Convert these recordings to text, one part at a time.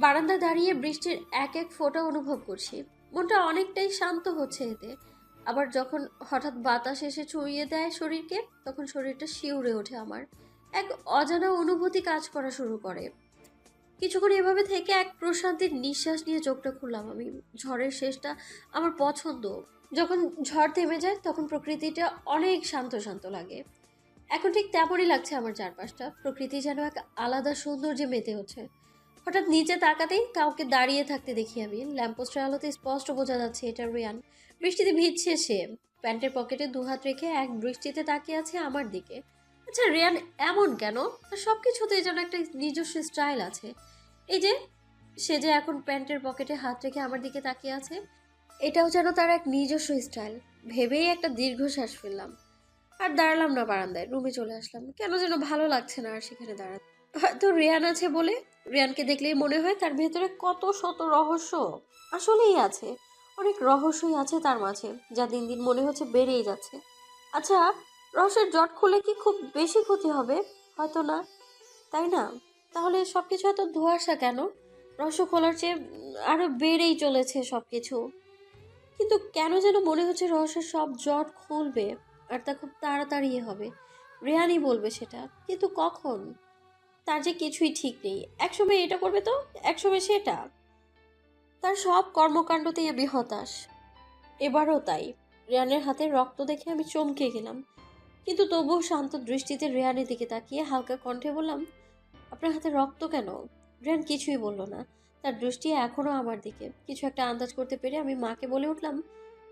বারান্দায় দাঁড়িয়ে বৃষ্টির এক এক ফোঁটা অনুভব করছি। মনটা অনেকটাই শান্ত হচ্ছে এতে। আবার যখন হঠাৎ বাতাস এসে ছড়িয়ে দেয় শরীরকে, তখন শরীরটা শিউরে ওঠে আমার। এক অজানা অনুভূতি কাজ করা শুরু করে। কিছুক্ষণ এভাবে থেকে এক প্রশান্তির নিঃশ্বাস নিয়ে চোখটা খুললাম আমি। ঝড়ের শেষটা আমার পছন্দ। যখন ঝড় থেমে যায়, তখন প্রকৃতিটা অনেক শান্ত শান্ত লাগে। এখন ঠিক তেমনই লাগছে আমার চারপাশটা। প্রকৃতি যেন এক আলাদা সৌন্দর্যে মেতে হচ্ছে হঠাৎ নিচে তাকাতেই কাউকে দাঁড়িয়ে থাকতে দেখি আমি। ল্যাম্পোস্টের আলোতে স্পষ্ট বোঝা যাচ্ছে এটা রিয়ান। বৃষ্টিতে ভিজছে সে। প্যান্টের পকেটে দুহাত রেখে এক বৃষ্টিতে তাকিয়ে আছে আমার দিকে। আচ্ছা রিয়ান, এমন কেন? সব কিছুতেই যেন একটা নিজস্ব স্টাইল আছে। এই যে, সে যে এখন প্যান্টের পকেটে হাত রেখে আমার দিকে তাকিয়ে আছে, এটাও যেন তার এক নিজস্ব স্টাইল। ভেবেই একটা দীর্ঘশ্বাস ফেললাম। আর দাঁড়ালাম না বারান্দায়, রুমে চলে আসলাম। কেন যেন ভালো লাগছে না আর সেখানে দাঁড়াতে। হয়তো রিয়ান আছে বলে রিয়ানকে দেখলেই মনে হয় তার ভেতরে কত শত রহস্য আসলেই আছে। অনেক রহস্যই আছে তার মাঝে, যা দিন দিন মনে হচ্ছে বেড়েই যাচ্ছে। আচ্ছা রহস্যের জট খুলে কি খুব বেশি ক্ষতি হবে? হয়তো না। তাই না? তাহলে সব কিছু এত ধোয়াশা কেন? রহস্য খোলার চেয়ে আরও বেড়েই চলেছে সব কিছু কিন্তু কেন যেন মনে হচ্ছে রহস্যের সব জট খুলবে, আর তা খুব তাড়াতাড়ি হবে। রেহানি বলবে সেটা, কিন্তু কখন? তার যে কিছুই ঠিক নেই। একসময় এটা করবে তো, একসময় সেটা। তার সব কর্মকাণ্ডতেই আমি হতাশ। এবারও তাই। রেয়ানের হাতে রক্ত দেখে আমি চমকে গেলাম। কিন্তু তবুও শান্ত দৃষ্টিতে রেয়ানের দিকে তাকিয়ে হালকা কণ্ঠে বললাম, আপনার হাতে রক্ত কেন? রেয়ান কিছুই বলল না। তার দৃষ্টি এখনও আমার দিকে। কিছু একটা আন্দাজ করতে পেরে আমি মাকে বলে উঠলাম,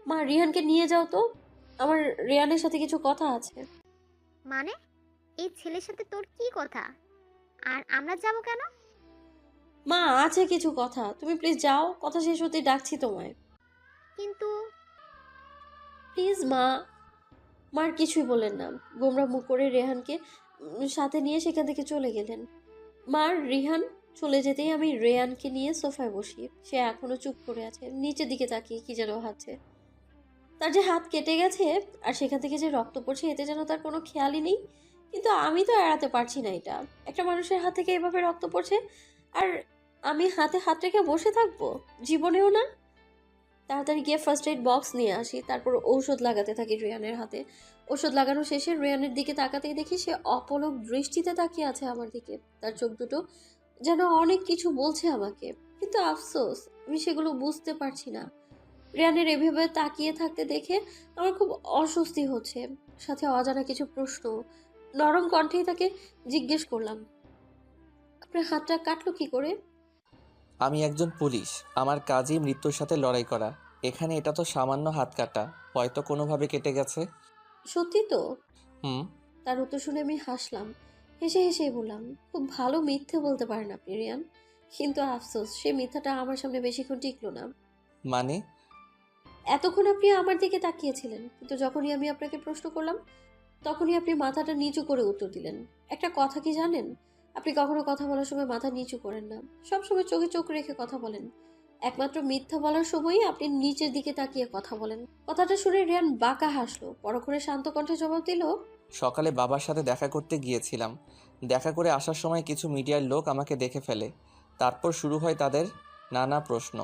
মা রিহানকে নিয়ে যাও তো। আমার রেয়ানের সাথে কিছু কথা আছে। মানে? এই ছেলের সাথে তোর কি কথা? আর আমরা যাব কেন? মা আছে কিছু কথা। তুমি প্লিজ যাও কথা শেষ হতেই ডাকছি তোমায়। কিন্তু প্লিজ মা মার কিছুই বলেন না। গোমরা মুখ করে রেহানকে সাথে নিয়ে সেখান থেকে চলে গেলেন। মার রিহান চলে যেতেই আমি রেয়ানকে নিয়ে সোফায় বসি। সে এখনও চুপ করে আছে নিচের দিকে তাকিয়ে কি যেন হাতে তার যে হাত কেটে গেছে আর সেখান থেকে যে রক্ত পড়ছে এতে যেন তার কোনো খেয়ালই নেই। কিন্তু আমি তো এড়াতে পারছি না এটা। একটা মানুষের হাত থেকে এভাবে রক্ত পড়ছে, আর আমি হাতে হাত রেখে বসে থাকব? জীবনেও না? তাড়াতাড়ি গিয়ে ফার্স্ট এড বক্স নিয়ে আসি, তারপর ঔষধ লাগাতে থাকি রিয়ানের হাতে। ওষুধ লাগানো শেষে রিয়ানের দিকে তাকাতেই দেখি সে অপলক দৃষ্টিতে তাকিয়ে আছে আমার দিকে। তার চোখ দুটো যেন অনেক কিছু বলছে আমাকে। কিন্তু আফসোস, আমি সেগুলো বুঝতে পারছি না। রিয়ানের এভাবে তাকিয়ে থাকতে দেখে আমার খুব অস্বস্তি হচ্ছে। সাথে অজানা কিছু প্রশ্ন নরম কণ্ঠেই তাকে জিজ্ঞেস করলাম আপনার হাতটা কাটলো কি করে? আমি একজন পুলিশ। আমার কাজই মৃত্যুর সাথে লড়াই করা। এখানে এটা তো সামান্য হাত কাটা। হয়তো কোনোভাবে কেটে গেছে? সত্যি তো? হুম? তার উত্তর শুনে আমি হাসলাম। হেসে হেসেই বললাম খুব ভালো মিথ্যে বলতে পারেন আপনি রিয়ান কিন্তু আফসোস সে মিথ্যাটা আমার সামনে বেশিক্ষণ টিকলো না। মানে? এতক্ষণ আপনি আমার দিকে তাকিয়েছিলেন কিন্তু যখনই আমি আপনাকে প্রশ্ন করলাম তখনই আপনি মাথাটা নিচু করে উত্তর দিলেন। একটা কথা কি জানেন? আপনি কখনো কথা বলার সময় মাথা নিচু করেন না। সবসময় চোখে চোখ রেখে কথা বলেন। একমাত্র মিথ্যা বলার সময়ই আপনি নিচের দিকে তাকিয়ে কথা বলেন। কথাটা শুনে রিয়ান বাঁকা হাসলো। পরক্ষণে শান্ত কণ্ঠে জবাব দিল, সকালে বাবার সাথে দেখা করতে গিয়েছিলাম। দেখা করে আসার সময় কিছু মিডিয়ার লোক আমাকে দেখে ফেলে। তারপর শুরু হয় তাদের নানা প্রশ্ন।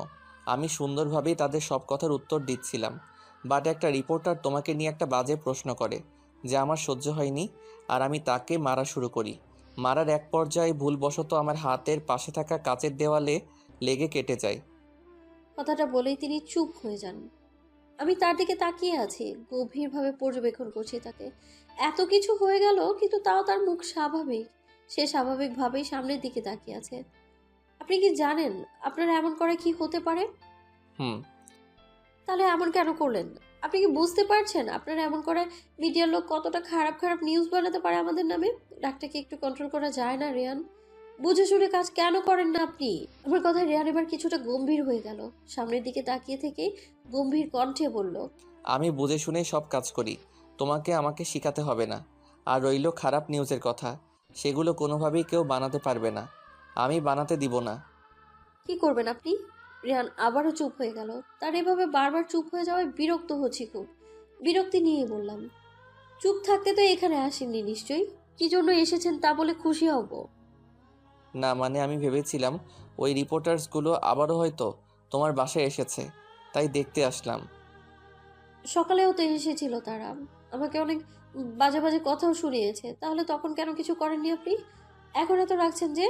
আমি সুন্দরভাবেই তাদের সব কথার উত্তর দিচ্ছিলাম। বাট একটা রিপোর্টার তোমাকে নিয়ে একটা বাজে প্রশ্ন করে। যে আমার সহ্য হয়নি আর আমি তাকে মারা শুরু করি। মারার এক পর্যায়ে ভুলবশত আমার হাতের পাশে থাকা কাচের দেওয়ালে লেগে কেটে যায়। কথাটা বলেই তিনি চুপ হয়ে যান। আমি তার দিকে তাকিয়ে আছি গভীরভাবে পর্যবেক্ষণ করছি তাকে। এত কিছু হয়ে গেল কিন্তু তাও তার মুখ স্বাভাবিক। সে স্বাভাবিকভাবেই সামনের দিকে তাকিয়ে আছে। আপনি কি জানেন আপনার এমন করে কি হতে পারে? হুম। তাহলে এমন কেন করলেন? আপনি কি বুঝতে পারছেন? আপনার এমন করে মিডিয়ার লোক কতটা খারাপ খারাপ নিউজ বানাতে পারে আমাদের নামে? ডাকটাকে একটু কন্ট্রোল করা যায় না রিয়ান? বুঝে শুনে কাজ কেন করেন না আপনি? আমার কথায় রিয়ান এবার কিছুটা গম্ভীর হয়ে গেল। সামনের দিকে তাকিয়ে থেকে গম্ভীর কণ্ঠে বলল আমি বুঝে শুনে সব কাজ করি। তোমাকে আমাকে শেখাতে হবে না। আর রইল খারাপ নিউজের কথা। সেগুলো কোনোভাবেই কেউ বানাতে পারবে না। আমি বানাতে দিব না। কি করবেন আপনি? রিয়ান আবারও চুপ হয়ে গেল। তার এভাবে বারবার চুপ হয়ে যাওয়ায় বিরক্ত হচ্ছি খুব। বিরক্তি নিয়ে বললাম চুপ থাকতে তো এখানে আসেননি নিশ্চয়ই? কি জন্য এসেছেন তা বলে খুশি হব? না মানে আমি ভেবেছিলাম ওই রিপোর্টার্সগুলো আবারও হয়তো তোমার বাসায় এসেছে তাই দেখতে আসলাম। সকালেও তো এসেছিল তারা। আমাকে অনেক বাজে বাজে কথাও শুনিয়েছে। তাহলে তখন কেন কিছু করেননি আপনি? এখন এত রাখছেন যে?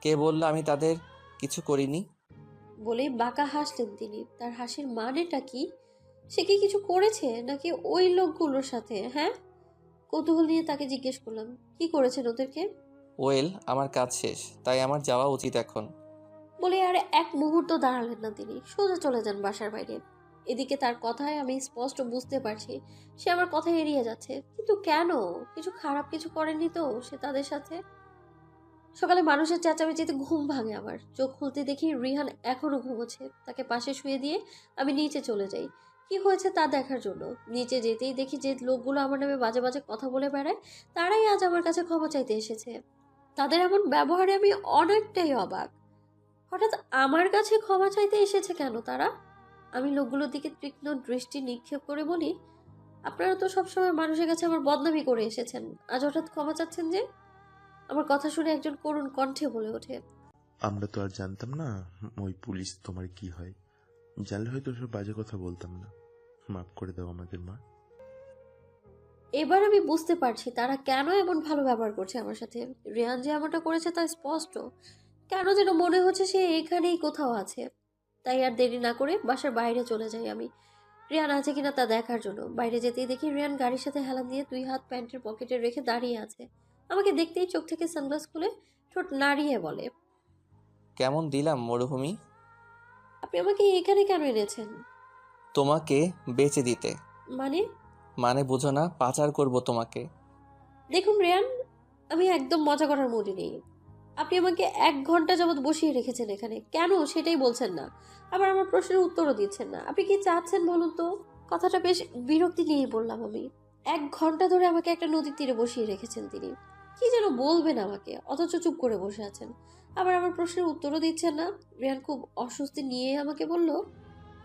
কে বলল আমি তাদের কিছু করিনি? বলেই বাঁকা হাসলেন তিনি। তার হাসির মানেটা কি? সে কি কিছু করেছে? নাকি ওই লোকগুলোর সাথে হ্যাঁ? কৌতূহল নিয়ে তাকে জিজ্ঞেস করলাম। কি করেছেন ওদেরকে? ওয়েল আমার কাজ শেষ তাই আমার যাওয়া উচিত এখন। বলে আর এক মুহূর্ত দাঁড়ালেন না তিনি। সোজা চলে যান বাসার বাইরে। এদিকে তার কথায় আমি স্পষ্ট বুঝতে পারছি সে আমার কথা এড়িয়ে যাচ্ছে। কিন্তু কেন? কিছু খারাপ কিছু করেনি তো সে তাদের সাথে? সকালে মানুষের চেঁচামেচিতে ঘুম ভাঙে আমার। চোখ খুলতে দেখি রিহান এখনও ঘুমোচ্ছে। তাকে পাশে শুয়ে দিয়ে আমি নিচে চলে যাই। কি হয়েছে তা দেখার জন্য। নিচে যেতেই দেখি যে লোকগুলো আমার নামে বাজে বাজে কথা বলে বেড়ায়, তারাই আজ আমার কাছে ক্ষমা চাইতে এসেছে। তাদের এমন ব্যবহারে আমি অনেকটাই অবাক। হঠাৎ আমার কাছে ক্ষমা চাইতে এসেছে কেন তারা? আমি লোকগুলোর দিকে তীক্ষ্ণ দৃষ্টি নিক্ষেপ করে বলি, আপনারা তো সবসময় মানুষের কাছে আমার বদনামি করে এসেছেন। আজ হঠাৎ ক্ষমা চাচ্ছেন যে আমার কথা শুনে একজন করুণ কণ্ঠে বলে ওঠে। আমরা তো আর জানতাম না ওই পুলিশ তোমার কি হয়। জানলে হয়তো সব বাজে কথা বলতাম না। মাফ করে দাও আমাদের মা। এবার আমি বুঝতে পারছি তারা কেন এমন ভালো ব্যবহার করছে আমার সাথে। রেয়ান যে এমনটা করেছে তা স্পষ্ট। কেন যেন মনে হচ্ছে সে এখানেই কোথাও আছে। তাই আর দেরি না করে বাসার বাইরে চলে যাই আমি। রিয়ান আছে কিনা তা দেখার জন্য। বাইরে যেতেই দেখি রিয়ান গাড়ির সাথে হেলান দিয়ে দুই হাত প্যান্টের পকেটে রেখে দাঁড়িয়ে আছে। আমাকে দেখতেই চোখ থেকে সানগ্লাস খুলে ঠোঁট নাড়িয়ে বলে কেমন দিলাম মরুভূমি? আপনি আমাকে এখানে কেন এনেছেন? তোমাকে বেচে দিতে। মানে? মানে বুঝো না পাচার করব তোমাকে। দেখুন রিয়ান আমি একদম মজা করার মুডে নেই। আপনি আমাকে এক ঘণ্টা যাবৎ বসিয়ে রেখেছেন এখানে। কেন সেটাই বলছেন না। আবার আমার প্রশ্নের উত্তরও দিচ্ছেন না। আপনি কি চাচ্ছেন বলুন তো? কথাটা বেশ বিরক্তি নিয়ে বললাম আমি। এক ঘণ্টা ধরে আমাকে একটা নদীর তীরে বসিয়ে রেখেছেন তিনি। কি যেন বলবেন আমাকে? অথচ চুপ করে বসে আছেন। আবার আমার প্রশ্নের উত্তরও দিচ্ছেন না। রিয়ান খুব অস্বস্তি নিয়ে আমাকে বলল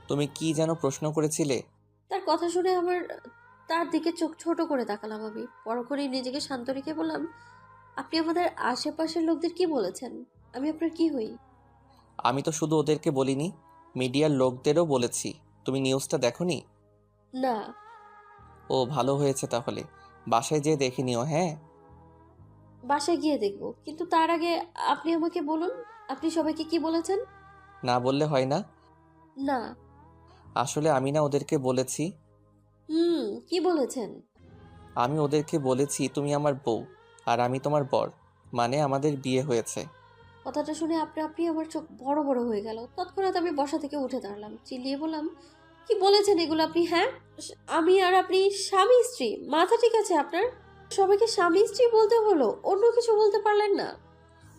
তুমি কি যেন প্রশ্ন করেছিলে? তার কথা শুনে আমার তার দিকে চোখ ছোট করে তাকালাম আমি। পরক্ষণেই নিজেকে শান্ত রেখে বললাম আপনি আমাদের আশেপাশের লোকদের কি বলেছেন? আমি আপনার কি হই? আমি তো শুধু ওদেরকে বলিনি মিডিয়ার লোকদেরও বলেছি। তুমি নিউজটা দেখোনি? না। ও ভালো হয়েছে তাহলে। বাসায় যেয়ে দেখে নিও হ্যাঁ? বাসায় গিয়ে দেখব। কিন্তু তার আগে আপনি আমাকে বলুন আপনি সবাইকে কি বলেছেন? না বললে হয় না? না। আসলে আমি না ওদেরকে বলেছি। হুম কি বলেছেন? আমি ওদেরকে বলেছি তুমি আমার বউ আর আমি তোমার বর। মানে আমাদের বিয়ে হয়েছে। কথাটা শুনে আপনি আপনি আমার চোখ বড় বড় হয়ে গেল। তৎক্ষণাৎ আমি বসা থেকে উঠে দাঁড়ালাম চিল্লিয়ে বললাম কি বলেছেন এগুলো আপনি হ্যাঁ? আমি আর আপনি স্বামী স্ত্রী মাথা ঠিক আছে আপনার? সবাইকে স্বামী স্ত্রী বলতে হলো অন্য কিছু বলতে পারলেন না।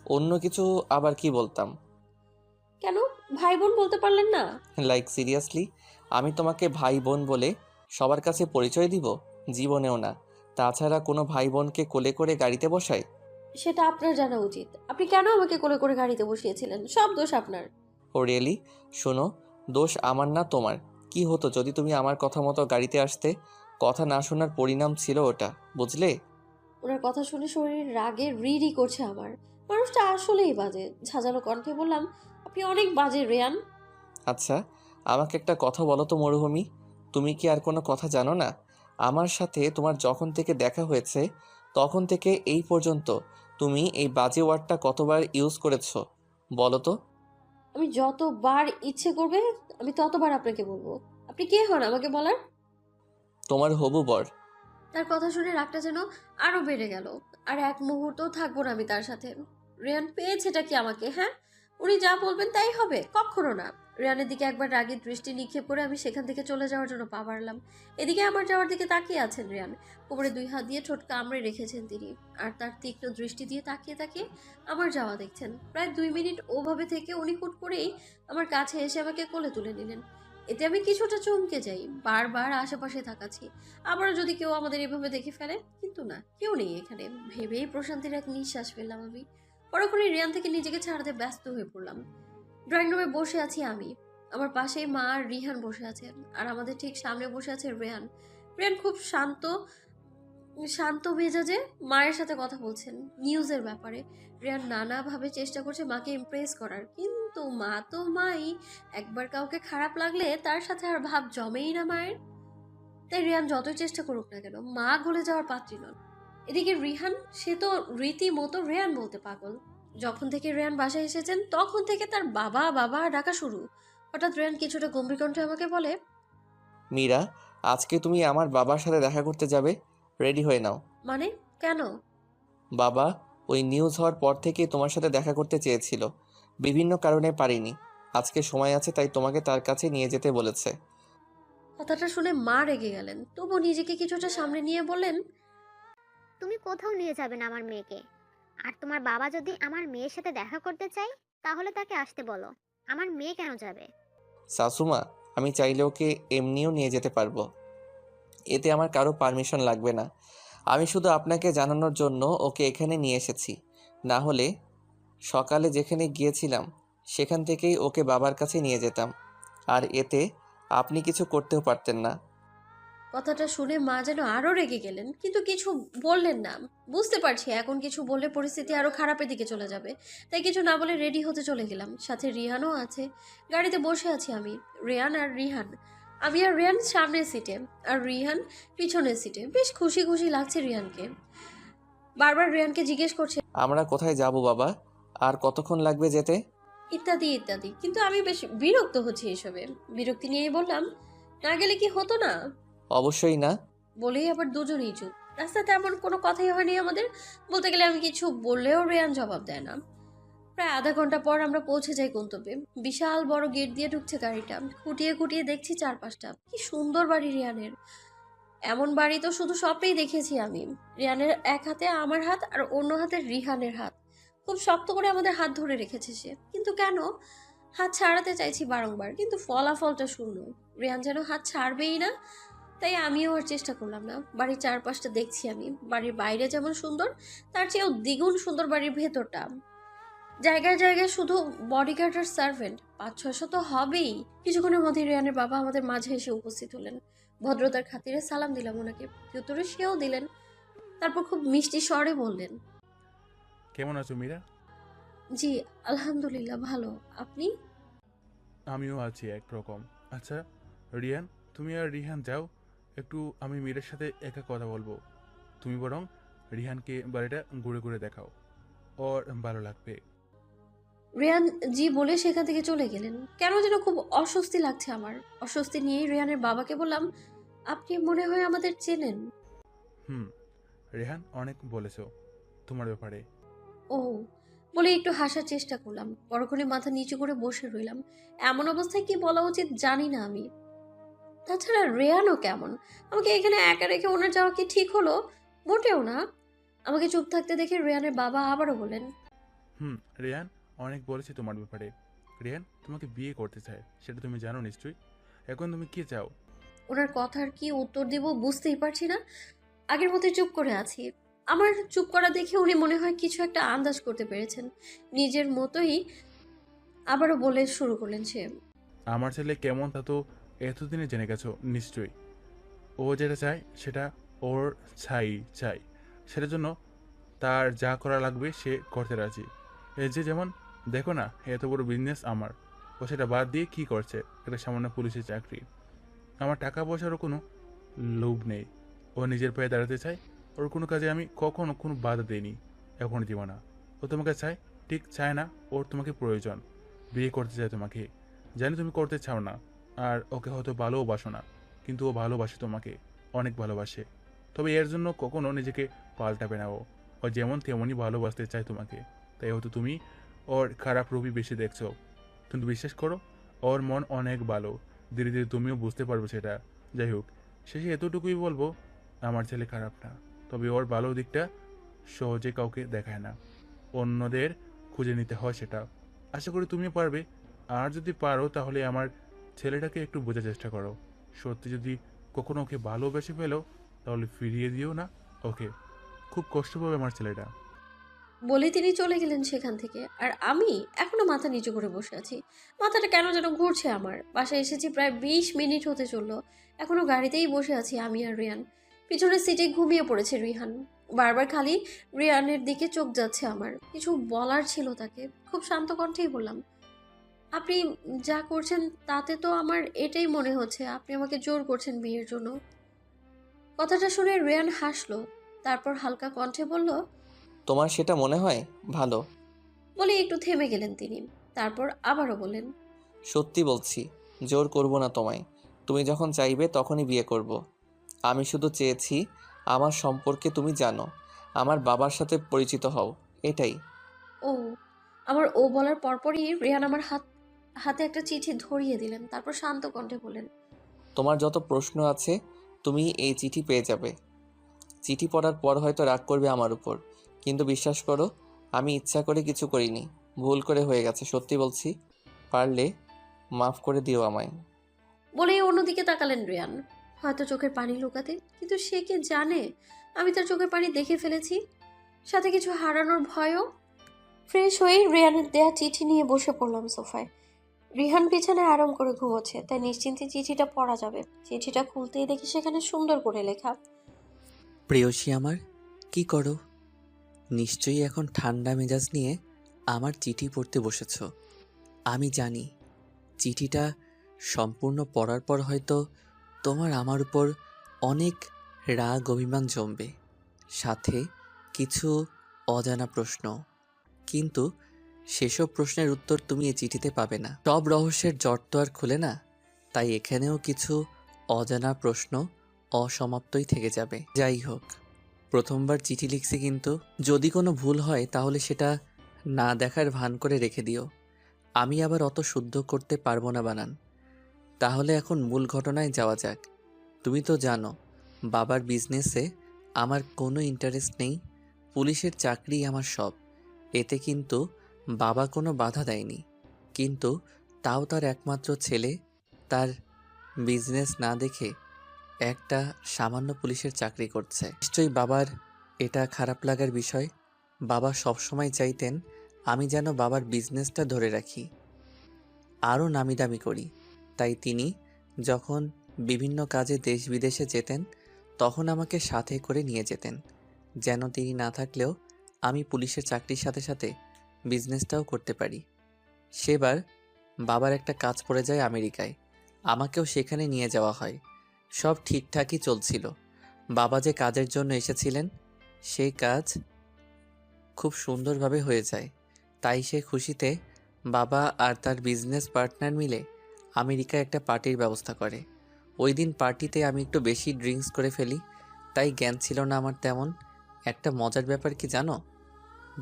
অন্য কিছু আবার কি বলতাম? কেন? ভাই বোন বলতে পারলেন না? লাইক সিরিয়াসলি আমি তোমাকে ভাই বোন বলে সবার কাছে পরিচয় দিব? জীবনেও না। তাছাড়া কোনো ভাই বোনকে কোলে করে গাড়িতে বসাই? সেটা আপনার জানা উচিত। আপনি কেন আমাকে কোলে করে গাড়িতে বসিয়েছিলেন? সব দোষ আপনার। ও রিয়েলি শোনো দোষ আমার না তোমার। কি হতো যদি তুমি আমার কথা মতো গাড়িতে আসতে? কথা না শোনার পরিণাম ছিল ওটা বুঝলে? ওনার কথা শুনে শরীর রাগে রিরি করছে আমার। মানুষটা আসলেই বাজে। ঝাঁঝালো কণ্ঠে বললাম আপনি অনেক বাজে রেয়ান। আচ্ছা আমাকে একটা কথা বলো তো মরুভূমি তুমি কি আর কোনো কথা জানো না? আমার সাথে তোমার যখন থেকে দেখা হয়েছে তখন থেকে এই পর্যন্ত তুমি এই বাজে ওয়ার্ডটা কতবার ইউজ করেছ বলো তো। আমি যতবার ইচ্ছে করবে আমি ততবার আপনাকে বলব। আপনি কে হন আমাকে বলার? তোমার হবু বর। তার কথা শুনে রাগটা যেন আরও বেড়ে গেল। আর এক মুহূর্ত থাকব না আমি তার সাথে। রেয়ান পেয়েছেটা কি আমাকে হ্যাঁ? উনি যা বলবেন তাই হবে কখনো না। রেয়ানের দিকে একবার রাগের দৃষ্টি নিক্ষেপ করে আমি সেখান থেকে চলে যাওয়ার জন্য পা বাড়লাম। এদিকে আমার যাওয়ার দিকে তাকিয়ে আছেন রেয়ান। কোমরে দুই হাত দিয়ে ঠোঁট কামড়ে রেখেছেন তিনি। আর তার তীক্ষ্ণ দৃষ্টি দিয়ে তাকিয়ে তাকিয়ে আমার যাওয়া দেখছেন। প্রায় দুই মিনিট ওভাবে থেকে উনি হুট করেই আমার কাছে এসে আমাকে কোলে তুলে নিলেন। এতে আমি কিছুটা চমকে যাই, বারবার আশেপাশে থাকাছি আবারও যদি কেউ আমাদের এভাবে দেখে ফেলে, কিন্তু না, কেউ নেই এখানে। ভেবেই প্রশান্তির এক নিঃশ্বাস ফেললাম আমি। পরক্ষণে রিয়ান থেকে নিজেকে ছাড়তে ব্যস্ত হয়ে পড়লাম। ড্রয়িং রুমে বসে আছি আমি। আমার পাশেই মা আর রিহান বসে আছেন, আর আমাদের ঠিক সামনে বসে আছে রেহান। রেহান খুব শান্ত শান্ত মেজাজে মায়ের সাথে কথা বলছেন নিউজের ব্যাপারে। রিয়ান নানাভাবে চেষ্টা করছে মাকে ইমপ্রেস করার। কিন্তু মা তো মাই, একবার কাউকে খারাপ লাগলে তার সাথে আর ভাব জমেই না মায়ের। তাই রিয়ান যতই চেষ্টা করুক না কেন, মা গলে যাওয়ার পাত্রী নন। এদিকে রিহান, সে তো রীতিমতো রেয়ান বলতে পাগল। যখন থেকে রেয়ান বাসায় এসেছেন, তখন থেকে তার বাবা বাবা ডাকা শুরু। হঠাৎ রেয়ান কিছুটা গম্ভীর কণ্ঠে আমাকে বলে, মীরা, আজকে তুমি আমার বাবার সাথে দেখা করতে যাবে? রেডি হয়ে নাও। মানে? কেন? বাবা ওই নিউজ হওয়ার পর থেকে তোমার সাথে দেখা করতে চেয়েছিল। বিভিন্ন কারণে পারিনি। আজকে সময় আছে তাই তোমাকে তার কাছে নিয়ে যেতে বলেছে। কথাটা শুনে মা রেগে গেলেন। তবু নিজেকে কিছুটা সামনে নিয়ে বললেন তুমি কোথাও নিয়ে যাবে না আমার মেয়েকে। আর তোমার বাবা যদি আমার মেয়ের সাথে দেখা করতে চাই তাহলে তাকে আসতে বলো। আমার মেয়ে কেন যাবে? শাশুমা আমি চাইলে ওকে এমনিও নিয়ে যেতে পারব। এতে আমার কারও পারমিশন লাগবে না। আমি শুধু আপনাকে জানানোর জন্য ওকে এখানে নিয়ে এসেছি। না হলে সকালে যেখানে গিয়েছিলাম, সেখান থেকেই ওকে বাবার কাছে নিয়ে যেতাম। আর এতে আপনি কিছু করতেও পারতেন না। কথাটা শুনে মা যেন আরও রেগে গেলেন, কিন্তু কিছু বললেন না। বুঝতে পারছি, এখন কিছু বললে পরিস্থিতি আরও খারাপের দিকে চলে যাবে। তাই কিছু না বলে রেডি হতে চলে গেলাম। সাথে রিহানও আছে। গাড়িতে বসে আছি আমি, রেয়ান আর রিহান। আমি আর রিয়ান সামনের সিটে আর রিহান পিছনের সিটে বেশ খুশি খুশি লাগছে রিহানকে। বারবার রিয়ানকে জিজ্ঞেস করছে আমরা কোথায় যাব বাবা? আর কতক্ষণ লাগবে যেতে? ইত্যাদি ইত্যাদি। কিন্তু আমি বেশ বিরক্ত হচ্ছি এসবে। বিরক্তি নিয়েই বললাম না গেলে কি হতো না? অবশ্যই না। বলেই আবার দুজনেই চুপ। রাস্তায় তেমন কোনো কথাই হয়নি আমাদের। বলতে গেলে আমি কিছু বললেও রেয়ান জবাব দেয় না। প্রায় আধা ঘণ্টা পর আমরা পৌঁছে যাই গন্তব্যে। বিশাল বড় গেট দিয়ে ঢুকছে গাড়িটা। খুঁটিয়ে খুঁটিয়ে দেখছি চারপাশটা। কি সুন্দর বাড়ি রিয়ানের। এমন বাড়ি তো শুধু স্বপ্নেই দেখেছি আমি। রিয়ানের এক হাতে আমার হাত আর অন্য হাতে রিহানের হাত। খুব শক্ত করে আমাদের হাত ধরে রেখেছে সে। কিন্তু কেন? হাত ছাড়াতে চাইছি বারংবার, কিন্তু ফলাফলটা শূন্য। রিয়ান যেন হাত ছাড়বেই না, তাই আমিও আর চেষ্টা করলাম না। বাড়ির চারপাশটা দেখছি আমি। বাড়ির বাইরে যেমন সুন্দর, তার চেয়েও দ্বিগুণ সুন্দর বাড়ির ভেতরটা। জায়গায় জায়গায় শুধু বডিগার্ড আর সার্ভেন্ট পাঁচ ছয়শো তো হবেই। কিছুক্ষণের মধ্যে রিয়ানের বাবা আমাদের মাঝে এসে উপস্থিত হলেন। ভদ্রতার খাতিরে সালাম দিলাম ওনাকে ভেতরে সেও দিলেন। তারপর খুব মিষ্টি স্বরে বললেন কেমন আছো মীরা? জি আলহামদুলিল্লাহ ভালো। আপনি? আমিও আছি একরকম। আচ্ছা রিয়ান তুমি আর রিহান যাও। একটু আমি মীরের সাথে একা কথা বলব। তুমি বরং রিহানকে বাড়িটা ঘুরে ঘুরে দেখাও। ওর ভালো লাগবে। রিয়ান জি বলে সেখান থেকে চলে গেলেন। কেন যেন খুব অস্বস্তি লাগছে আমার। অস্বস্তি নিয়েই রিয়ানের বাবাকে বললাম আপনি মনে হয় আমাদের চেনেন। হুম রেহান অনেক বলেছ তোমার ব্যাপারে। ও বলে একটু হাসার চেষ্টা করলাম। পরক্ষণে মাথা নিচু করে বসে রইলাম। এমন অবস্থায় কি বলা উচিত জানি না আমি। তাছাড়া রেয়ানও কেমন? আমাকে এখানে একা রেখে ওনার যাওয়া কি ঠিক হলো? মোটেও না। আমাকে চুপ থাকতে দেখে রেয়ানের বাবা আবারও বলেন হুম রেহান অনেক বলেছে তোমার ব্যাপারে। রেহান তোমাকে বিয়ে করতে চায় সেটা তুমি জানো নিশ্চয়ই। এখন তুমি কি চাও? ওনার কথার কি উত্তর দিব বুঝতেই পারছি না। আগের মতো চুপ করে আছি। আমার চুপ করা দেখে উনি মনে হয় কিছু একটা আন্দাজ করতে পেরেছেন। নিজের মতোই আবারও বলে শুরু করলেন সে। আমার ছেলে কেমন তা তো এতদিনে জেনে গেছো নিশ্চয়ই। ও যেটা চায় সেটা ওর চাই চাই সেটার জন্য তার যা করা লাগবে সে করতে রাজি। এই যে যেমন দেখো না, এত বড় বিজনেস আমার। ও সেটা বাদ দিয়ে কি করছে? একটা সামান্য পুলিশের চাকরি। আমার টাকা পয়সারও কোনো লোভ নেই। ও নিজের পায়ে দাঁড়াতে চায়। ওর কোনো কাজে আমি কখনো কোনো বাধা দিইনি। এখন দিব না। ও তোমাকে চায়? ঠিক চায় না। ওর তোমাকে প্রয়োজন। বিয়ে করতে চায় তোমাকে। জানি তুমি করতে চাও না। আর ওকে হয়তো ভালোও বাসো না। কিন্তু ও ভালোবাসে তোমাকে। অনেক ভালোবাসে। তবে এর জন্য কখনো নিজেকে পাল্টাবে না ও। ও যেমন তেমনই ভালোবাসতে চায় তোমাকে। তাই হয়তো তুমি ওর খারাপ রূপই বেশি দেখছ। কিন্তু বিশ্বাস করো, ওর মন অনেক ভালো। ধীরে ধীরে তুমিও বুঝতে পারবে সেটা। যাই হোক, শেষে এতটুকুই বলব, আমার ছেলে খারাপ না। তবে ওর ভালো দিকটা সহজে কাউকে দেখায় না। অন্যদের খুঁজে নিতে হয় সেটা। আশা করি তুমিও পারবে। আর যদি পারো, তাহলে আমার ছেলেটাকে একটু বোঝার চেষ্টা করো। সত্যি যদি কখনো ওকে ভালোবেসে ফেলো, তাহলে ফিরিয়ে দিও না। ওকে, খুব কষ্ট পাবে আমার ছেলেটা। বলে তিনি চলে গেলেন সেখান থেকে। আর আমি এখনও মাথা নিচু করে বসে আছি। মাথাটা কেন যেন ঘুরছে আমার। বাসায় এসেছি প্রায় বিশ মিনিট হতে চলল। এখনও গাড়িতেই বসে আছি আমি আর রিয়ান। পিছনের সিটে ঘুমিয়ে পড়েছে রিহান। বারবার খালি রিয়ানের দিকে চোখ যাচ্ছে আমার। কিছু বলার ছিল তাকে। খুব শান্ত কণ্ঠেই বললাম, আপনি যা করছেন তাতে তো আমার এটাই মনে হচ্ছে। আপনি আমাকে জোর করছেন বিয়ের জন্য। কথাটা শুনে রিয়ান হাসলো। তারপর হালকা কণ্ঠে বলল তোমার সেটা মনে হয় ভালো? বলে একটু থেমে গেলেন তিনি। তারপর আবারও বললেন সত্যি বলছি জোর করব না তোমায়। তুমি যখন চাইবে তখনই বিয়ে করব। আমি শুধু চেয়েছি আমার সম্পর্কে তুমি জানো আমার বাবার সাথে পরিচিত হও এটাই। ও আমার ও বলার পরপরই রিয়ান আমার হাত হাতে একটা চিঠি ধরিয়ে দিলেন তারপর শান্ত কণ্ঠে বললেন তোমার যত প্রশ্ন আছে তুমি এই চিঠি পেয়ে যাবে। চিঠি পড়ার পর হয়তো রাগ করবে আমার উপর। কিন্তু বিশ্বাস করো আমি ইচ্ছা করে কিছু করিনি। ভুল করে হয়ে গেছে সত্যি বলছি। পারলে মাফ করে দিও আমায়। বলেই অন্যদিকে তাকালেন রিয়ান। হয়তো চোখের পানি লুকাতে কিন্তু সে কি জানে? আমি তার চোখের পানি দেখে ফেলেছি। সাথে কিছু হারানোর ভয়ও। ফ্রেশ হয়ে রিয়ানের দেয়া চিঠি নিয়ে বসে পড়লাম সোফায়। রিহান বিছানায় আরাম করে ঘুমোচ্ছে তাই নিশ্চিন্তে চিঠিটা পড়া যাবে। চিঠিটা খুলতেই দেখি সেখানে সুন্দর করে লেখা। প্রেয়সী আমার কি করো? নিশ্চয়ই এখন ঠান্ডা মেজাজ নিয়ে আমার চিঠি পড়তে বসেছ। আমি জানি, চিঠিটা সম্পূর্ণ পড়ার পর হয়তো তোমার আমার উপর অনেক রাগ অভিমান জমবে। সাথে কিছু অজানা প্রশ্ন। কিন্তু সেসব প্রশ্নের উত্তর তুমি এ চিঠিতে পাবে না। সব রহস্যের জট তো আর খুলে না, তাই এখানেও কিছু অজানা প্রশ্ন অসমাপ্তই থেকে যাবে। যাই হোক প্রথমবার চিঠি লিখছি কিন্তু যদি কোনো ভুল হয় তাহলে সেটা না দেখার ভান করে রেখে দিও। আমি আবার অত শুদ্ধ করতে পারব না, বানান। তাহলে এখন মূল ঘটনায় যাওয়া যাক। তুমি তো জানো, বাবার বিজনেসে আমার কোনো ইন্টারেস্ট নেই, পুলিশের চাকরি আমার সব। এতে কিন্তু বাবা কোনো বাধা দেয়নি। কিন্তু তাও তার একমাত্র ছেলে, তার বিজনেস না দেখে একটা সামান্য পুলিশের চাকরি করছে। নিশ্চয়ই বাবার এটা খারাপ লাগার বিষয়। বাবা সবসময় চাইতেন আমি যেন বাবার বিজনেসটা ধরে রাখি। আরও নামি দামি করি। তাই তিনি যখন বিভিন্ন কাজে দেশ বিদেশে যেতেন, তখন আমাকে সাথে করে নিয়ে যেতেন। যেন তিনি না থাকলেও আমি পুলিশের চাকরির সাথে সাথে বিজনেসটাও করতে পারি। সেবার বাবার একটা কাজ পড়ে যায় আমেরিকায়। আমাকেও সেখানে নিয়ে যাওয়া হয়। সব ঠিকঠাকই চলছিল। বাবা যে কাজের জন্য এসেছিলেন, সেই কাজ খুব সুন্দরভাবে হয়ে যায়। তাই সে খুশিতে বাবা আর তার বিজনেস পার্টনার মিলে আমেরিকায় একটা পার্টির ব্যবস্থা করে। ওই দিন পার্টিতে আমি একটু বেশি ড্রিঙ্কস করে ফেলি, তাই জ্ঞান ছিল না আমার তেমন। একটা মজার ব্যাপার কি জানো?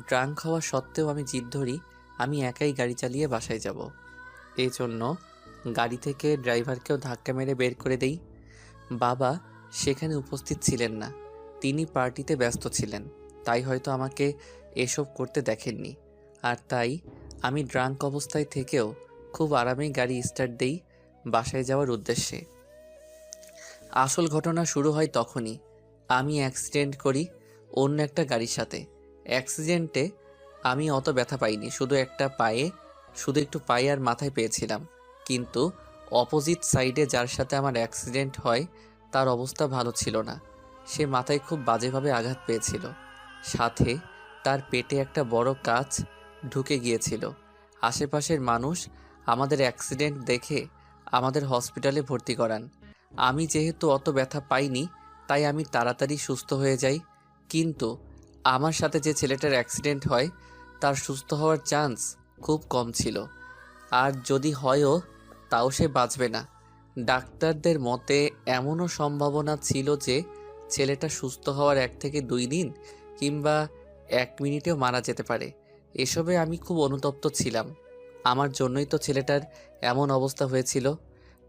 ড্রাঙ্ক হওয়া সত্ত্বেও আমি জিদ ধরি, আমি একাই গাড়ি চালিয়ে বাসায় যাব। এই জন্য গাড়ি থেকে ড্রাইভারকেও ধাক্কা মেরে বের করে দেই। বাবা সেখানে উপস্থিত ছিলেন না। তিনি পার্টিতে ব্যস্ত ছিলেন, তাই হয়তো আমাকে এসব করতে দেখেননি। আর তাই আমি ড্রাঙ্ক অবস্থায় থেকেও খুব আরামেই গাড়ি স্টার্ট দেই বাসায় যাওয়ার উদ্দেশ্যে। আসল ঘটনা শুরু হয় তখনই। আমি অ্যাক্সিডেন্ট করি অন্য একটা গাড়ির সাথে। অ্যাক্সিডেন্টে আমি অত ব্যথা পাইনি, শুধু একটা পায়ে, শুধু একটু পায়ে আর মাথায় পেয়েছিলাম। কিন্তু অপোজিট সাইডে যার সাথে আমার অ্যাক্সিডেন্ট হয়, তার অবস্থা ভালো ছিল না। সে মাথায় খুব বাজেভাবে আঘাত পেয়েছিল। সাথে তার পেটে একটা বড় কাচ ঢুকে গিয়েছিল। আশেপাশের মানুষ আমাদের অ্যাক্সিডেন্ট দেখে আমাদের হসপিটালে ভর্তি করান। আমি যেহেতু অত ব্যথা পাইনি, তাই আমি তাড়াতাড়ি সুস্থ হয়ে যাই। কিন্তু আমার সাথে যে ছেলেটার অ্যাক্সিডেন্ট হয়, তার সুস্থ হওয়ার চান্স খুব কম ছিল। আর যদি হয়ও তাও সে বাঁচবে না। ডাক্তারদের মতে, এমনও সম্ভাবনা ছিল যে ছেলেটা সুস্থ হওয়ার এক থেকে দুই দিন কিংবা এক মিনিটেও মারা যেতে পারে। এসবে আমি খুব অনুতপ্ত ছিলাম। আমার জন্যই তো ছেলেটার এমন অবস্থা হয়েছিল।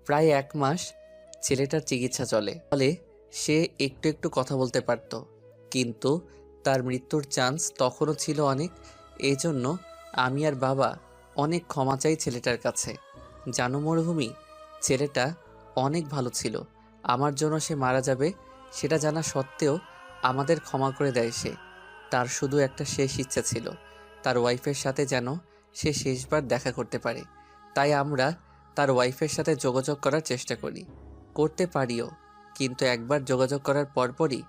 প্রায় এক মাস ছেলেটার চিকিৎসা চলে। ফলে সে একটু একটু কথা বলতে পারত। কিন্তু তার মৃত্যুর চান্স তখনও ছিল অনেক। এই জন্য আমি আর বাবা অনেক ক্ষমা চাই ছেলেটার কাছে। জানো মরুভূমি? ছেলেটা অনেক ভালো ছিল। আমার জন্য সে মারা যাবে সেটা জানা সত্ত্বেও আমাদের ক্ষমা করে দেয় সে। তার শুধু একটা শেষ ইচ্ছা ছিল। তার ওয়াইফের সাথে যেন সে শেষবার দেখা করতে পারে। তাই আমরা তার ওয়াইফের সাথে যোগাযোগ করার চেষ্টা করি। করতে পারিও, কিন্তু একবার যোগাযোগ করার পরপরই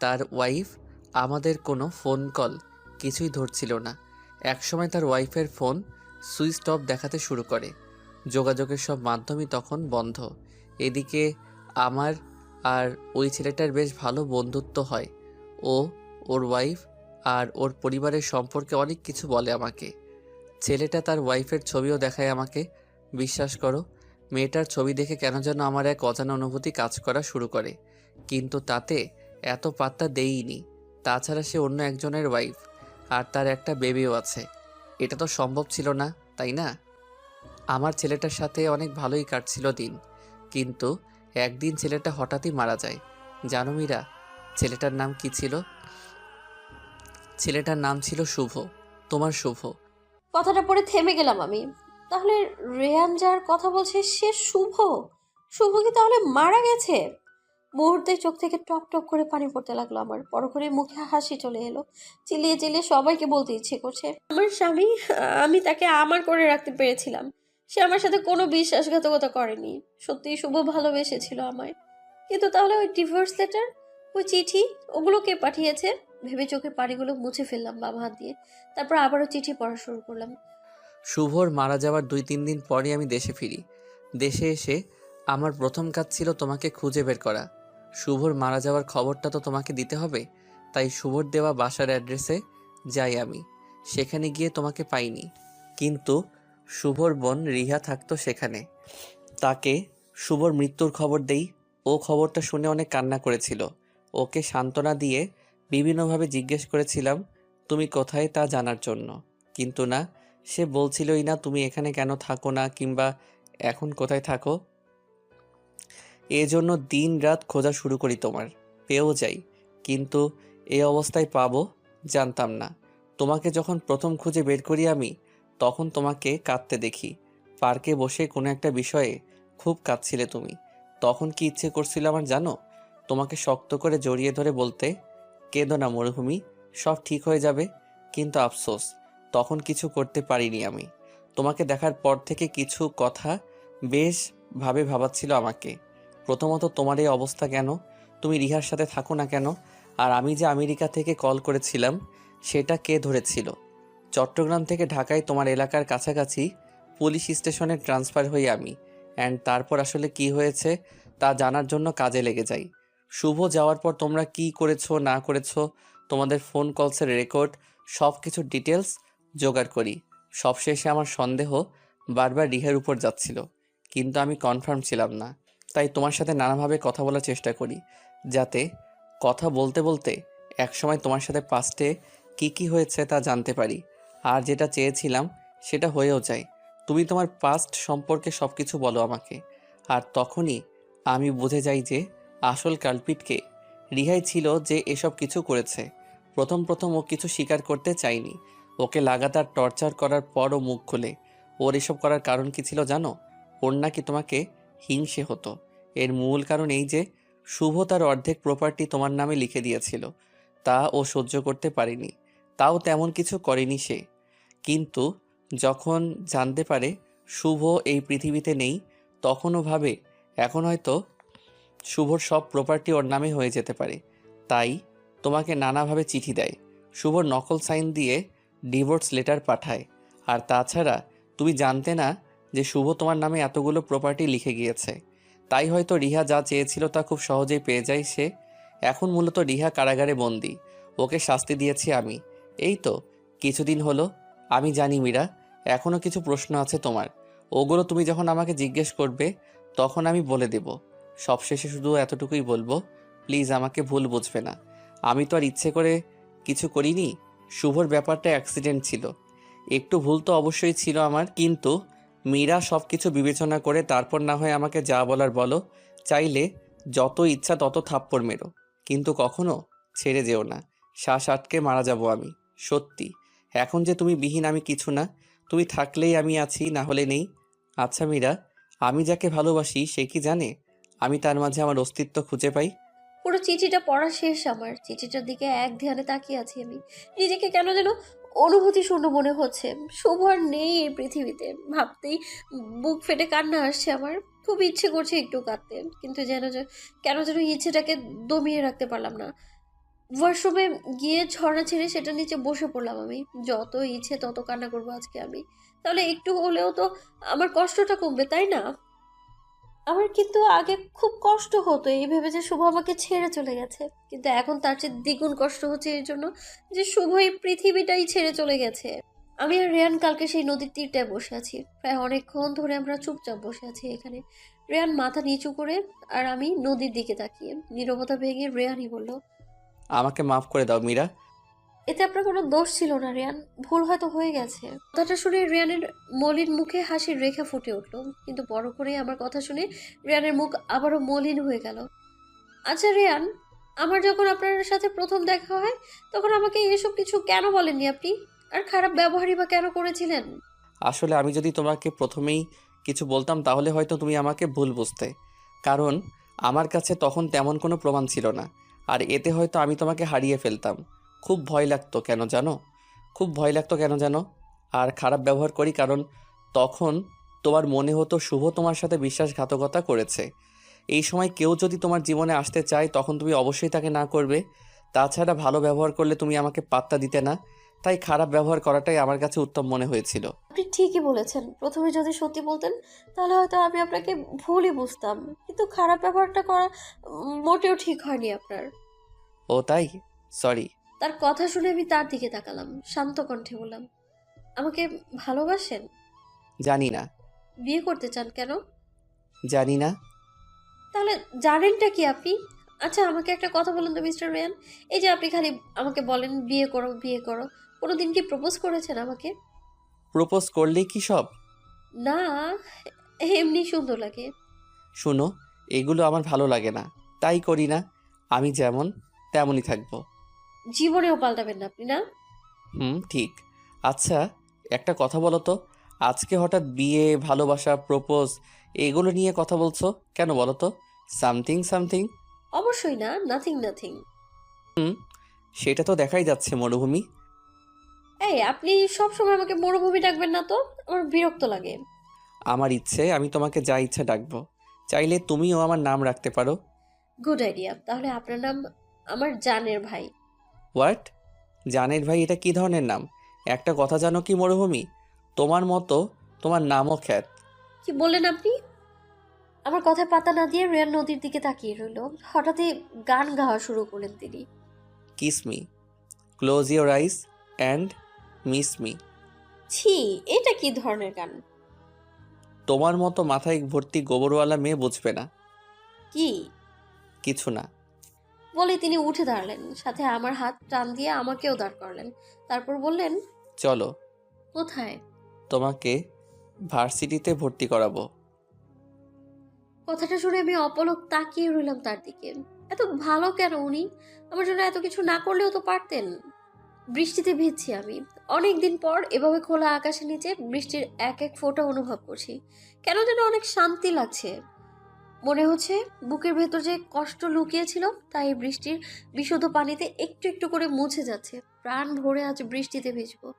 তার ওয়াইফ আমাদের কোনো ফোন কল কিছুই ধরছিল না। একসময় তার ওয়াইফের ফোন সুইচ অফ দেখাতে শুরু করে। যোগাযোগের সব মাধ্যমই তখন বন্ধ। এদিকে আমার আর ওই ছেলেটার বেশ ভালো বন্ধুত্ব হয়। ও, ওর ওয়াইফ আর ওর পরিবারের সম্পর্কে অনেক কিছু বলে আমাকে। ছেলেটা তার ওয়াইফের ছবিও দেখায় আমাকে। বিশ্বাস করো, মেয়েটার ছবি দেখে কেন যেন আমার এক অজানা অনুভূতি কাজ করা শুরু করে। কিন্তু তাতে এত পাত্তা দেইনি। তাছাড়া সে অন্য একজনের ওয়াইফ আর তার একটা বেবিও আছে। এটা তো সম্ভব ছিল না, তাই না? আমার ছেলেটার সাথে অনেক ভালোই কাটছিল দিন। কিন্তু একদিন ছেলেটা হঠাৎই মারা যায়। জানো মীরা, ছেলেটার নাম কি ছিল? ছেলেটার নাম ছিল শুভ। তোমার শুভ। কথাটা পরে থেমে গেলাম আমি। তাহলে রেয়ান যার কথা বলছে সে শুভ? শুভ কি তাহলে মারা গেছে? মুহূর্তে চোখ থেকে টপ টপ করে পানি পড়তে লাগল আমার। পরক্ষণে মুখে হাসি চলে এলো। চিলিয়ে চিলিয়ে সবাইকে বলতে ইচ্ছে করছে, আমার স্বামী, আমি তাকে আমার করে রাখতে পেরেছিলাম। সে আমার সাথে কোনো বিশ্বাসঘাতকতা করেনি। সত্যিই শুভ ভালোবেসেছিল আমায়। কিন্তু তাহলে ওই ডিভোর্স লেটার ওই চিঠি, ওগুলো কে পাঠিয়েছে? ভেবে চোখের পাড়িগুলো মুছে ফেললাম বাম হাত দিয়ে। তারপর আবারও চিঠি পড়া শুরু করলাম। শুভর মারা যাওয়ার দুই তিন দিন পরই আমি দেশে ফিরি। দেশে এসে আমার প্রথম কাজ ছিল তোমাকে খুঁজে বের করা। শুভর মারা যাওয়ার খবরটা তো তোমাকে দিতে হবে। তাই শুভর দেওয়া বাসার অ্যাড্রেসে যাই আমি। সেখানে গিয়ে তোমাকে পাইনি। কিন্তু শুভর বোন রিহা থাকতো সেখানে। তাকে শুভর মৃত্যুর খবর দেই, ও খবরটা শুনে অনেক কান্না করেছিল। ওকে সান্ত্বনা দিয়ে বিভিন্নভাবে জিজ্ঞেস করেছিলাম, তুমি কোথায় তা জানার জন্য? কিন্তু না, সে বলছিলই না, তুমি এখানে কেন থাকো না? কিংবা, এখন কোথায় থাকো? এজন্য দিন রাত খোঁজা শুরু করি তোমার, পেয়েও যাই। কিন্তু এই অবস্থায় পাবো, জানতাম না। তোমাকে যখন প্রথম খুঁজে বের করি আমি তখন তোমাকে কাঁদতে দেখি। পার্কে বসে কোনো একটা বিষয়ে খুব কাঁদছিলে তুমি। তখন কি ইচ্ছে করছিল আমার জানো? তোমাকে শক্ত করে জড়িয়ে ধরে বলতে, কেঁদো না মরুভূমি, সব ঠিক হয়ে যাবে। কিন্তু আফসোস, তখন কিছু করতে পারিনি আমি। তোমাকে দেখার পর থেকে কিছু কথা বেশ ভাবে ভাবাচ্ছিল আমাকে। প্রথমত, তোমার এই অবস্থা কেন? তুমি রিহার সাথে থাকো না কেন? আর আমি যে আমেরিকা থেকে কল করেছিলাম, সেটা কে ধরেছিল? চট্টগ্রাম থেকে ঢাকায় তোমার এলাকার কাছাকাছি পুলিশ স্টেশনে ট্রান্সফার হই আমি। অ্যান্ড তারপর আসলে কি হয়েছে তা জানার জন্য কাজে লেগে যাই। শুভ যাওয়ার পর তোমরা কি করেছ, না করেছ, তোমাদের ফোন কলসের রেকর্ড সব কিছু ডিটেলস জোগাড় করি। সবশেষে আমার সন্দেহ বারবার রিহের উপর যাচ্ছিল, কিন্তু আমি কনফার্ম ছিলাম না। তাই তোমার সাথে নানাভাবে কথা বলার চেষ্টা করি, যাতে কথা বলতে বলতে একসময় তোমার সাথে পাস্টে কি কি হয়েছে তা জানতে পারি। আর যেটা চেয়েছিলাম সেটা হয়েও যায়। তুমি তোমার পাস্ট সম্পর্কে সব কিছু বলো আমাকে। আর তখনই আমি বুঝে যাই যে আসল কালপিটকে রিহাই ছিল যে এসব কিছু করেছে। প্রথম প্রথম ও কিছু স্বীকার করতে চায়নি ওকে লাগাতার টর্চার করার পরও মুখ খুলে। ওর এসব করার কারণ কি ছিল জানো? ওর নাকি তোমাকে হিংসে হতো। এর মূল কারণ এই যে শুভ তার অর্ধেক প্রপার্টি তোমার নামে লিখে দিয়েছিল। তা ও সহ্য করতে পারেনি। তাও তেমন কিছু করেনি সে। কিন্তু যখন জানতে পারে শুভ এই পৃথিবীতে নেই, তখনও ভাবে, এখন হয়তো শুভর সব প্রপার্টি ওর নামে হয়ে যেতে পারে। তাই তোমাকে নানাভাবে চিঠি দেয়। শুভর নকল সাইন দিয়ে ডিভোর্স লেটার পাঠায়। আর তাছাড়া তুমি জানতে না যে শুভ তোমার নামে এতগুলো প্রপার্টি লিখে গিয়েছে। তাই হয়তো রিহা যা চেয়েছিল তা খুব সহজেই পেয়ে যায় সে। এখন মূলত রিহা কারাগারে বন্দি। ওকে শাস্তি দিয়েছি আমি। এই তো, কিছুদিন হলো আমি জানি মীরা এখনও কিছু প্রশ্ন আছে তোমার। ওগুলো তুমি যখন আমাকে জিজ্ঞেস করবে, তখন আমি বলে দেব। সবশেষে শুধু এতটুকুই বলব, প্লিজ আমাকে ভুল বুঝবে না। আমি তো আর ইচ্ছে করে কিছু করিনি, শুভর ব্যাপারটা অ্যাক্সিডেন্ট ছিল। একটু ভুল তো অবশ্যই ছিল আমার, কিন্তু মীরা সব কিছু বিবেচনা করে তারপর না হয় আমাকে যা বলার বলো, চাইলে যত ইচ্ছা তত থাপ্পড় মেরো। কিন্তু কখনো ছেড়ে যেও না। শ্বাস আটকে মারা যাব আমি, সত্যি। এখন যে তুমি বিহীন আমি কিছু না, তুমি থাকলেই আমি আছি না হলে নেই। আচ্ছা মীরা, আমি যাকে ভালোবাসি, সে কি জানে? আমি তার মাঝে আমার অস্তিত্ব খুঁজে পাই। পুরো চিঠিটা পড়া শেষ আমার। চিঠিটার দিকে এক ধ্যানে তাকিয়ে আছি আমি। নিজেকে কেন যেন অনুভূতি শূন্য মনে হচ্ছে। শুভ আর নেই এই পৃথিবীতে। ভাবতেই বুক ফেটে কান্না আসছে আমার। খুব ইচ্ছে করছে একটু কাঁদতে, কিন্তু যেন কেন যেন ইচ্ছেটাকে দমিয়ে রাখতে পারলাম না। ওয়াশরুমে গিয়ে ঝর্ণা ছেড়ে সেটা নিচে বসে পড়লাম আমি। যত ইচ্ছে তত কান্না করব আজকে আমি। তাহলে একটু হলেও তো আমার কষ্টটা কমবে, তাই না? আমার কিন্তু আগে খুব কষ্ট হতো, এই ভেবে যে শুভ আমাকে ছেড়ে চলে গেছে। কিন্তু এখন তার চেয়ে দ্বিগুণ কষ্ট হচ্ছে এই জন্য যে শুভ এই পৃথিবীটাই ছেড়ে চলে গেছে। আমি আর রেয়ান কালকে সেই নদীর তীরটায় বসে আছি। প্রায় অনেকক্ষণ ধরে আমরা চুপচাপ বসে আছি এখানে। রেয়ান মাথা নিচু করে আর আমি নদীর দিকে তাকিয়ে। নীরবতা ভেঙে রেয়ানই বলল আমাকে মাফ করে দাও মীরা। এতে আপনার কোনো দোষ ছিল না রিয়ান। ভুল হয়তো হয়ে গেছে। কথাটা শুনে রিয়ানের মলিন মুখে হাসির রেখা ফুটে উঠল। কিন্তু বড় করে আমার কথা শুনে রিয়ানের মুখ আবারও মলিন হয়ে গেল। আচ্ছা রিয়ান আমার যখন আপনার সাথে প্রথম দেখা হয় তখন আমাকে এসব কিছু কেন বলেননি আপনি? আর খারাপ ব্যবহারই বা কেন করেছিলেন? আসলে আমি যদি তোমাকে প্রথমেই কিছু বলতাম তাহলে হয়তো তুমি আমাকে ভুল বুঝতে। কারণ আমার কাছে তখন তেমন কোনো প্রমাণ ছিল না। আর এতে হয়তো আমি তোমাকে হারিয়ে ফেলতাম। খুব ভয় লাগতো কেন জানো? খুব ভয় লাগতো কেন জানো? আর খারাপ ব্যবহার করি কারণ তখন তোমার মনে হতো শুভ তোমার সাথে বিশ্বাসঘাতকতা করেছে। এই সময় কেউ যদি তোমার জীবনে আসতে চায় তখন তুমি অবশ্যই তাকে না করবে। তাছাড়া ভালো ব্যবহার করলে তুমি আমাকে পাত্তা দিতে না। তাই খারাপ ব্যবহার করাটাই আমার কাছে উত্তম মনে হয়েছিল। আপনি ঠিকই বলেছেন। প্রথমে যদি সত্যি বলতেন তাহলে হয়তো আমি আপনাকে ভুলই বুঝতাম। কিন্তু খারাপ ব্যবহারটা করা মোটেও ঠিক হয়নি আপনার। ও তাই? সরি তার কথা শুনে আমি তার দিকে তাকালাম শান্ত কণ্ঠে বললাম আমাকে ভালোবাসেন? জানি না। বিয়ে করতে চান কেন? জানি না। তাহলে জানেনটা কি আপনি? আচ্ছা আমাকে একটা কথা বলুন তো মিস্টার রেয়ান। এই যে আপনি খালি আমাকে বলেন বিয়ে করো বিয়ে করো। কোনোদিন কি প্রপোজ করেছেন আমাকে? প্রপোজ করলেই কি সব? না এমনি সুন্দর লাগে। শোনো এগুলো আমার ভালো লাগে না। তাই করি না। আমি যেমন তেমনই থাকব। জীবনেও পাল্টাবেন না আপনি না? হুম ঠিক। আচ্ছা একটা কথা বলো তো। আজকে হঠাৎ বিয়ে ভালোবাসা প্রপোজ এগুলো নিয়ে কথা বলছো? কেন বলো তো? Something something? অবশ্যই না নাথিং নাথিং। হুম সেটা তো দেখাই যাচ্ছে মরুভূমি। এই আপনি সব সময় আমাকে মরুভূমি ডাকবেন না তো? আমার বিরক্ত লাগে। আমার ইচ্ছে আমি তোমাকে যা ইচ্ছা ডাকবো। চাইলে তুমিও আমার নাম রাখতে পারো। গুড আইডিয়া তাহলে আপনার নাম আমার জানের ভাই। হোয়াট জানের ভাই এটা কি ধরনের নাম? একটা কথা জানো কি মরুভূমি? তোমার মতো তোমার নামও খ্যাত। কি বললেন আপনি? আমার কথায় পাতা না দিয়ে রেয়ান নদীর দিকে তাকিয়ে রইল। হঠাৎই গান গাওয়া শুরু করলেন তিনি। Kiss me close your eyes and miss me. ছি এটা কি ধরনের গান? তোমার মতো মাথায় ভর্তি গোবরওয়ালা মেয়ে বুঝবে না। কি? কিছু না। বলে তিনি উঠে দাঁড়ালেন সাথে আমার হাত টান দিয়ে আমাকেও দাঁড় করালেন। তারপর বললেন চলো। কোথায়? তোমাকে ভার্সিটিতে ভর্তি করাবো। কথাটা শুনে আমি অপলক তাকিয়ে রইলাম তার দিকে। এত ভালো কেন উনি? আমার জন্য এত কিছু না করলেও তো পারতেন। বৃষ্টিতে ভিজছি আমি। অনেক দিন পর এভাবে খোলা আকাশের নিচে বৃষ্টির এক এক ফোঁটা অনুভব করছি। কেন যেন অনেক শান্তি লাগছে। মনে হচ্ছে বুকের ভেতর যে কষ্ট লুকিয়েছিল, তাই বৃষ্টির বিশুদ্ধ পানিতে একটু একটু করে মুছে যাচ্ছে। প্রাণ ভরে আজ বৃষ্টিতে ভিজবো।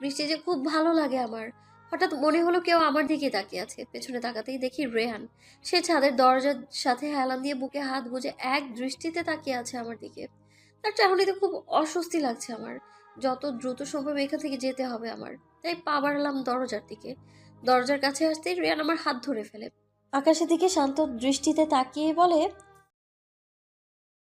বৃষ্টি যে খুব ভালো লাগে আমার। হঠাৎ মনে হলো কেউ আমার দিকে তাকিয়ে আছে। পেছনে তাকাতেই দেখি রেহান। সে ছাদের দরজার সাথে হেলান দিয়ে বুকে হাত গুজে এক দৃষ্টিতে তাকিয়ে আছে আমার দিকে। তার চাহনিতে খুব অস্বস্তি লাগছে আমার। যত দ্রুত সম্ভব এখান থেকে যেতে হবে আমার। তাই পা বাড়ালাম দরজার দিকে। দরজার কাছে আসতেই রিয়ান আমার হাত ধরে ফেলে। আকাশের দিকে শান্ত দৃষ্টিতে তাকিয়ে বলে